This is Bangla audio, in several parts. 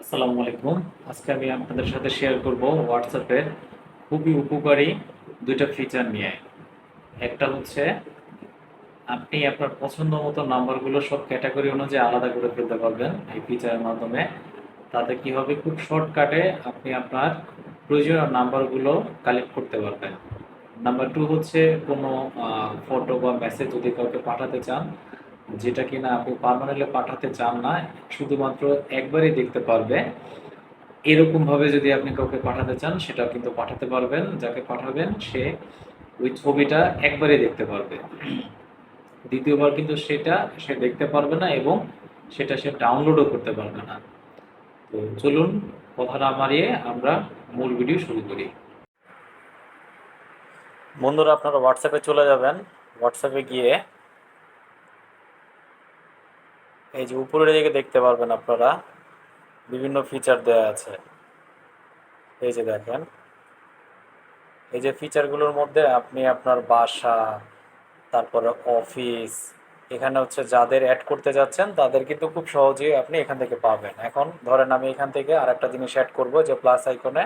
আসসালামু আলাইকুম। আজকে আমি আপনাদের সাথে শেয়ার করব হোয়াটসঅ্যাপের খুবই উপকারী দুইটা ফিচার নিয়ে। একটা হচ্ছে, আপনি আপনার পছন্দ মতো নাম্বারগুলো সব ক্যাটাগরি অনুযায়ী আলাদা করে ফেলতে পারবেন এই ফিচারের মাধ্যমে। তাতে কি হবে? খুব শর্টকাটে আপনি আপনার প্রয়োজনীয় নাম্বারগুলো কালেক্ট করতে পারবেন। নাম্বার টু হচ্ছে কোনো ফটো বা মেসেজ যদি কাউকে পাঠাতে চান যেটা কিনা আপনি পার্মানেন্টলি পাঠাতে চান না, শুধুমাত্র একবারই দেখতে পারবে। এরকম ভাবে যদি আপনি কাউকে পাঠাতে চান সেটা কিন্তু পাঠাতে পারবেন। যাকে পাঠাবেন, সে ওই ছবিটা একবারই দেখতে পারবে। দ্বিতীয়বার কিন্তু সেটা সে দেখতে পারবে না এবং সেটা সে ডাউনলোডও করতে পারবে না। তো চলুন কথা না মারিয়ে আমরা মূল ভিডিও শুরু করি। বন্ধুরা, আপনারা হোয়াটসঅ্যাপে চলে যাবেন। হোয়াটসঅ্যাপে গিয়ে এই যে উপরের দিকে দেখতে পারবেন আপনারা, বিভিন্ন ফিচার দেওয়া আছে। এই যে দেখেন, এই যে ফিচারগুলোর মধ্যে আপনি আপনার বাসা, তারপরে অফিস এখানে হচ্ছে যাদের অ্যাড করতে যাচ্ছেন, তাদের কিন্তু খুব সহজেই আপনি এখান থেকে পাবেন। এখন ধরেন আমি এখান থেকে আর একটা জিনিস অ্যাড করব, যে প্লাস আইকনে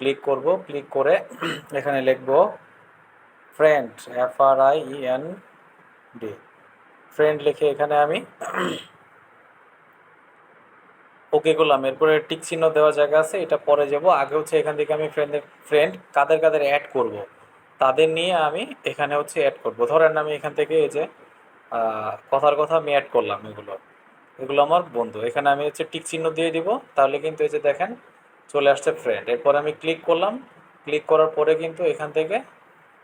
ক্লিক করব ক্লিক করে এখানে লিখব friend F R I N D friend লিখে এখানে আমি ওকে করলাম। এরপরে টিক চিহ্ন দেওয়া জায়গা আছে, এটা পরে যাব। আগে হচ্ছে এখান থেকে আমি ফ্রেন্ডের ফ্রেন্ড কাদের কাদের অ্যাড করব, তাদের নিয়ে আমি এখানে হচ্ছে অ্যাড করব। ধরেন আমি এখান থেকে এই যে কথার কথা আমি অ্যাড করলাম এগুলো। এগুলো আমার বন্ধু। এখানে আমি হচ্ছে টিক চিহ্ন দিয়ে দিব। তাহলে কিন্তু এই যে দেখেন, চলে আসছে ফ্রেন্ড এরপর আমি ক্লিক করলাম। ক্লিক করার পরে কিন্তু এখান থেকে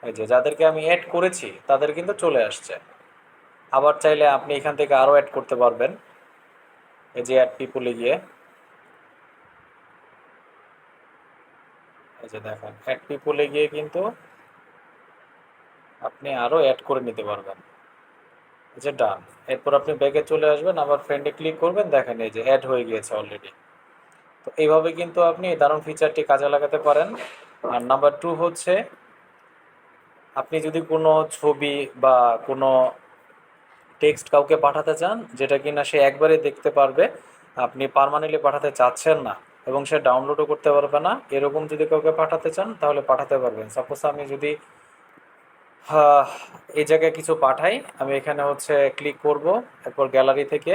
এই যে যাদেরকে আমি অ্যাড করেছি, তাদের কিন্তু চলে আসছে। আবার চাইলে আপনি এখান থেকে আরও অ্যাড করতে পারবেন। এই যে অ্যাড পিপুলে গিয়ে। এই যে দেখেন অ্যাড পিপুলে গিয়ে কিন্তু আপনি আরও অ্যাড করে নিতে পারবেন। যে ডান এরপর আপনি ব্যাগে চলে আসবেন, আবার ফ্রেন্ডে ক্লিক করবেন, দেখেন এই যে অ্যাড হয়ে গিয়েছে অলরেডি তো এইভাবে কিন্তু আপনি এই দারুণ ফিচারটি কাজে লাগাতে পারেন। আর নাম্বার টু হচ্ছে, আপনি যদি কোনো ছবি বা কোনো টেক্সট কাউকে পাঠাতে চান, যেটা কি না সে একবারে দেখতে পারবে, আপনি পার্মানেন্টলি পাঠাতে চাচ্ছেন না এবং সে ডাউনলোডও করতে পারবে না। এরকম যদি কাউকে পাঠাতে চান, তাহলে পাঠাতে পারবেন। সাপোজ আমি যদি এই জায়গায় কিছু পাঠাই, আমি এখানে হচ্ছে ক্লিক করব, এরপর গ্যালারি থেকে।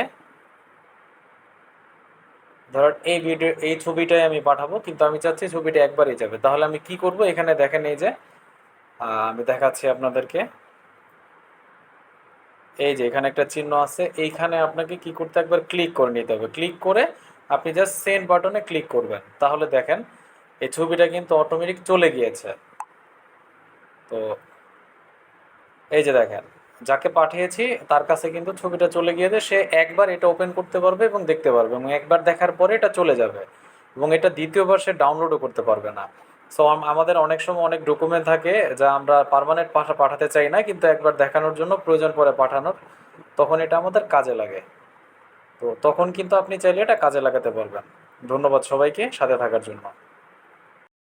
ধরেন এই ভিডিও এই ছবিটাই আমি পাঠাবো, কিন্তু আমি চাচ্ছি ছবিটা একবারই যাবে। তাহলে আমি কি করব? এখানে দেখেন এই যে আমি দেখাচ্ছি আপনাদেরকে। এই যে এখানে একটা চিহ্ন আছে, এইখানে আপনাকে কি করতে একবার ক্লিক করে নিতে হবে। ক্লিক করে আপনি জাস্ট সেন্ড বাটনে ক্লিক করবেন। তাহলে দেখেন, এই ছবিটা কিন্তু অটোমেটিক চলে গিয়েছে। তো এই যে দেখেন, যাকে পাঠিয়েছি, তার কাছে কিন্তু ছবিটা চলে গিয়েছে। সে একবার এটা ওপেন করতে পারবে এবং দেখতে পারবে এবং একবার দেখার পরে এটা চলে যাবে এবং এটা দ্বিতীয়বার সে ডাউনলোডও করতে পারবে না। সো আমাদের অনেক সময় অনেক ডকুমেন্ট থাকে যা আমরা পারমানেন্ট পাঠা পাঠাতে চাই না, কিন্তু একবার দেখানোর জন্য প্রয়োজন পড়ে পাঠানোর, তখন এটা আমাদের কাজে লাগে। তো তখন কিন্তু আপনি চাইলে এটা কাজে লাগাতে পারবেন। ধন্যবাদ সবাইকে, সাথে থাকার জন্য।